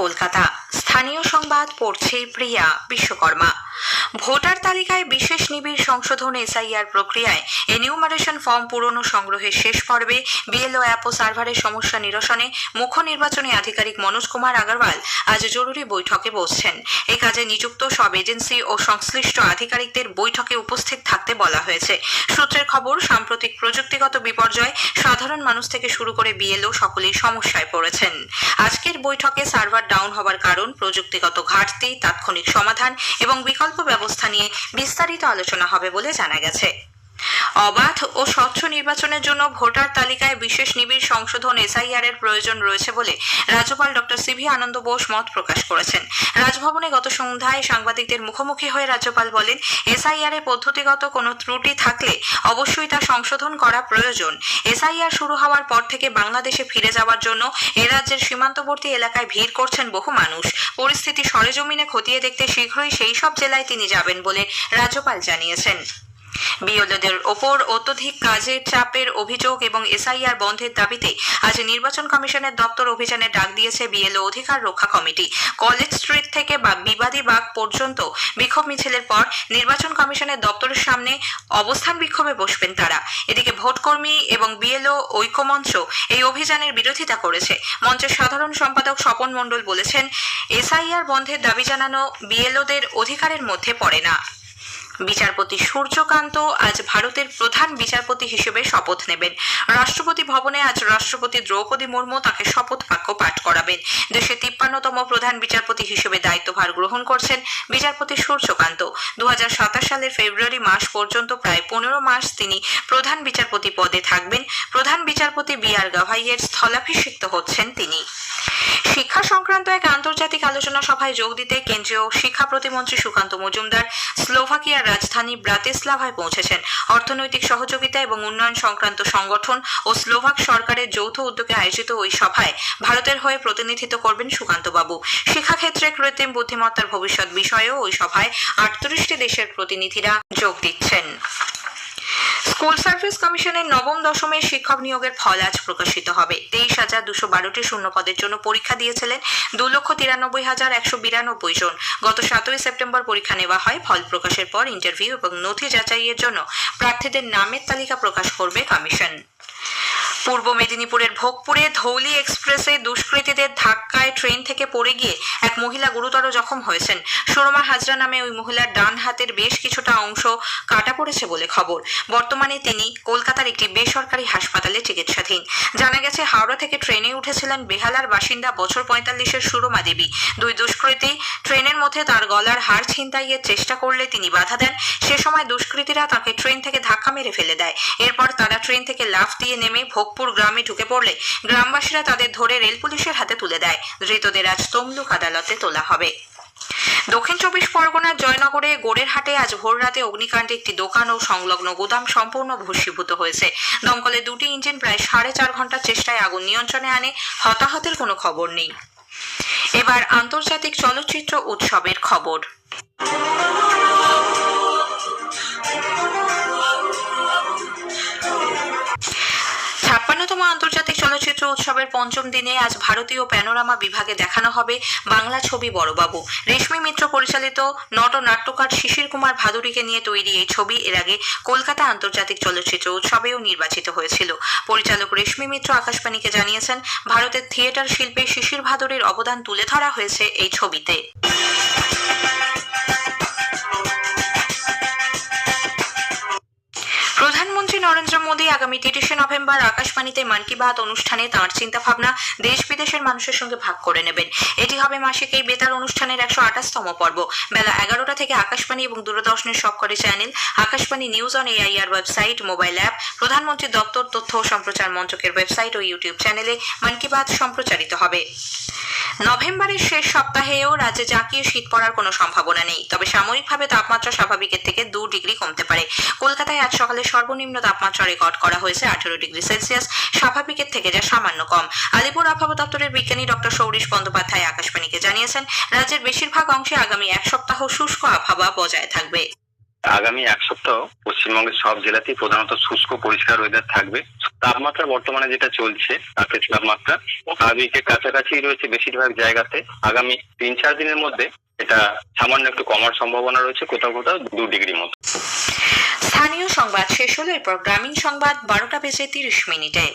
কলকাতা। স্থানীয় সংবাদ পড়ছে প্রিয়া বিশ্বকর্মা। ভোটার তালিকায় বিশেষ নিবিড় সংশোধন এসআইআর প্রক্রিয়ায় এনিউমারেশন ফর্ম পুরনো সংগ্রহের শেষ পর্বে বিএলও অ্যাপ ও সার্ভারের সমস্যা নিরসনে মুখ্য নির্বাচনী আধিকারিক মনোজ কুমার আগরওয়াল আজ জরুরি বৈঠকে বসছেন। এ কাজে নিযুক্ত সব এজেন্সি ও সংশ্লিষ্ট আধিকারিকদের বৈঠকে উপস্থিত থাকতে বলা হয়েছে। সূত্রের খবর, সাম্প্রতিক প্রযুক্তিগত বিপর্যয় সাধারণ মানুষ থেকে শুরু করে বিএলও সকলেই সমস্যায় পড়েছেন। আজকের বৈঠকে সার্ভার ডাউন হওয়ার কারণ, প্রযুক্তিগত ঘাটতি, তাৎক্ষণিক সমাধান এবং বিকল্প ব্যবস্থা নিয়ে বিস্তারিত আলোচনা হবে বলে জানা গেছে। অবাধ ও স্বচ্ছ নির্বাচনের জন্য ভোটার তালিকায় বিশেষ নিবিড় সংশোধন এসআইআর এর প্রয়োজন রয়েছে বলে রাজ্যপাল ডক্টর সিভি আনন্দ বোস মত প্রকাশ করেছেন। রাজভবনে গত সন্ধ্যায় সাংবাদিকদের মুখোমুখি হয়ে রাজ্যপাল বলেন, এসআইআর এ পদ্ধতিগত কোনো ত্রুটি থাকলে অবশ্যই তা সংশোধন করা প্রয়োজন। এসআইআর শুরু হওয়ার পর থেকে বাংলাদেশে ফিরে যাওয়ার জন্য এ রাজ্যের সীমান্তবর্তী এলাকায় ভিড় করছেন বহু মানুষ। পরিস্থিতি সরেজমিনে খতিয়ে দেখতে শীঘ্রই সেই সব জেলায় তিনি যাবেন বলে রাজ্যপাল জানিয়েছেন। বিএলওদের ওপর অত্যধিক কাজের চাপের অভিযোগ এবং এসআইআর বন্ধের দাবিতে আজ নির্বাচন কমিশনের দপ্তর অভিযানে ডাক দিয়েছে বিএলও অধিকার রক্ষা কমিটি। কলেজ স্ট্রিট থেকে বা বিবাদী বাগ পর্যন্ত বিক্ষোভ মিছিলের পর নির্বাচন কমিশনের দপ্তরের সামনে অবস্থান বিক্ষোভে বসবেন তারা। এদিকে ভোটকর্মী এবং বিএলও ঐক্যমঞ্চ এই অভিযানের বিরোধিতা করেছে। মঞ্চের সাধারণ সম্পাদক স্বপন মণ্ডল বলেছেন, এসআইআর বন্ধের দাবি জানানো বিএলওদের অধিকারের মধ্যে পড়ে না। বিচারপতি সূর্যকান্ত আজ ভারতের প্রধান বিচারপতি হিসেবে শপথ নেবেন। রাষ্ট্রপতি ভবনে আজ রাষ্ট্রপতি দ্রৌপদী মুর্মু তাকে শপথ বাক্য পাঠ করাবেন। দেশে তিপ্পান্নতম প্রধান বিচারপতি হিসেবে দায়িত্বভার গ্রহণ করছেন বিচারপতি সূর্যকান্ত। দু হাজার সাতাশ সালের ফেব্রুয়ারি মাস পর্যন্ত প্রায় পনেরো মাস তিনি প্রধান বিচারপতি পদে থাকবেন। প্রধান বিচারপতি বি আর গাভাইয়ের স্থলাভিষিক্ত হচ্ছেন তিনি। শিক্ষা সংক্রান্ত এক আন্তর্জাতিক আলোচনা সভায় যোগ দিতে কেন্দ্রীয় শিক্ষা প্রতিমন্ত্রী সুকান্ত মজুমদার স্লোভাকিয়ার রাজধানী ব্রাতিস্লাভায় পৌঁছেছেন। অর্থনৈতিক সহযোগিতা এবং উন্নয়ন সংক্রান্ত সংগঠন ও স্লোভাক সরকারের যৌথ উদ্যোগে আয়োজিত ওই সভায় ভারতের হয়ে প্রতিনিধিত্ব করবেন সুকান্ত সুকান্তবাবু। শিক্ষাক্ষেত্রে কৃত্রিম বুদ্ধিমত্তার ভবিষ্যৎ বিষয়েও ওই সভায় আটত্রিশটি দেশের প্রতিনিধিরা যোগ দিচ্ছেন। স্কুল সার্ভিস কমিশনের নবম, দশমের শিক্ষক নিয়োগের ফল আজ প্রকাশিত হবে। তেইশ হাজার দুশো বারোটি শূন্য পদের জন্য পরীক্ষা দিয়েছিলেন দু লক্ষ তিরানব্বই হাজার একশো বিরানব্বই জন। গত সাতই সেপ্টেম্বর পরীক্ষা নেওয়া হয়। ফল প্রকাশের পর ইন্টারভিউ এবং নথি যাচাইয়ের জন্য প্রার্থীদের নামের তালিকা প্রকাশ করবে কমিশন। পূর্ব মেদিনীপুরের ভোগপুরে ধৌলি এক্সপ্রেসে দুষ্কৃতীদের ধাক্কায় ট্রেন থেকে পড়ে গিয়ে এক মহিলা গুরুতর জখম হয়েছেন। সুরমা হাজরা নামে ওই মহিলার ডান হাতের বেশ কিছুটা অংশ কাটা পড়েছে বলে খবর। বর্তমানে তিনি কলকাতার একটি বেসরকারি হাসপাতালে চিকিৎসাধীন। জানা গেছে, হাওড়া থেকে ট্রেনে উঠেছিলেন বেহালার বাসিন্দা বছর পঁয়তাল্লিশের সুরমা দেবী। দুই দুষ্কৃতী ট্রেনের মধ্যে তার গলার হার ছিনতাইয়ের চেষ্টা করলে তিনি বাধা দেন। সে সময় দুষ্কৃতীরা তাকে ট্রেন থেকে ধাক্কা মেরে ফেলে দেয়। এরপর তারা ট্রেন থেকে লাফ দিয়ে নেমে ভোগপুর গ্রামে ঢুকে পড়লে গ্রামবাসীরা তাদের ধরে রেল পুলিশের হাতে তুলে দেয়। ধৃতদের আজ তমলুক আদালতে তোলা হবে। দক্ষিণ চব্বিশ পরগনার জয়নগরে গোড়ের হাটে আজ ভোররাতে অগ্নিকাণ্ডে একটি দোকান ও সংলগ্ন গুদাম সম্পূর্ণ ভস্মীভূত হয়েছে। দমকলে দুটি ইঞ্জিন প্রায় সাড়ে চার ঘণ্টার চেষ্টায় আগুন নিয়ন্ত্রণে আনে, হতাহতের কোনো খবর নেই। এবার আন্তর্জাতিক চলচ্চিত্র উৎসবের খবর। ছাপ্পান্নতম আন্তর্জাতিক চলচ্চিত্র উৎসবের পঞ্চম দিনে আজ ভারতীয় প্যানোরামা বিভাগে দেখানো হবে বাংলা ছবি বড়বাবু। রেশমি মিত্র পরিচালিত নট নাট্যকার শিশির কুমার ভাদুরীকে নিয়ে তৈরি এই ছবি এর আগে কলকাতা আন্তর্জাতিক চলচ্চিত্র উৎসবেও নির্বাচিত হয়েছিল। পরিচালক রেশমি মিত্র আকাশবাণীকে জানিয়েছেন, ভারতের থিয়েটার শিল্পে শিশির ভাদুরীর অবদান তুলে ধরা হয়েছে এই ছবিতে। আগামী তিরিশে নভেম্বর আকাশবাণীতে মন কি বাত অনুষ্ঠানে তাঁর চিন্তাভাবনা দেশ বিদেশের মানুষের সঙ্গে ভাগ করে নেবেন। এটি হবে মাসিক এই বেতার অনুষ্ঠানের একশো আঠাশতম পর্ব। বেলা এগারোটা থেকে আকাশবাণী এবং দূরদর্শনের সবকটি channel, Akashvani news on AIR website, mobile app, প্রধানমন্ত্রী দপ্তর, তথ্য ও সম্প্রচার মন্ত্রকের ওয়েবসাইট ও ইউটিউব চ্যানেলে মন কি বাত সম্প্রচারিত হবে। নভেম্বরের শেষ সপ্তাহেও রাজ্যে জাঁকিয়ে শীত পড়ার কোনো সম্ভাবনা নেই। তবে সাময়িকভাবে তাপমাত্রা স্বাভাবিকের থেকে দু ডিগ্রি কমতে পারে। কলকাতায় আজ সকালে সর্বনিম্ন তাপমাত্রা রেকর্ড করা হয়েছে আঠেরো ডিগ্রি সেলসিয়াস। স্বাভাবিকের থেকে যা সামান্য কম। আলিপুর আবহাওয়া দপ্তরের বিজ্ঞানী ডক্টর সৌরিশ বন্দ্যোপাধ্যায় আকাশবাণীকে জানিয়েছেন, রাজ্যের বেশিরভাগ অংশে আগামী এক সপ্তাহ শুষ্ক আবহাওয়া বজায় থাকবে। আগামী এক সপ্তাহ পশ্চিমবঙ্গের সব জেলাতেই প্রধানত শুষ্ক পরিষ্কার ওয়েদার থাকবে। তাপমাত্রা বর্তমানে যেটা চলছে রাতের তাপমাত্রা স্বাভাবিকের কাছাকাছি রয়েছে বেশিরভাগ জায়গাতে। আগামী তিন চার দিনের মধ্যে এটা সামান্য একটু কমার সম্ভাবনা রয়েছে, কোথাও কোথাও দু ডিগ্রি মতো। স্থানীয় সংবাদ শেষ হলো এরপর গ্রামীণ সংবাদ বারোটা বেজে তিরিশ মিনিটে।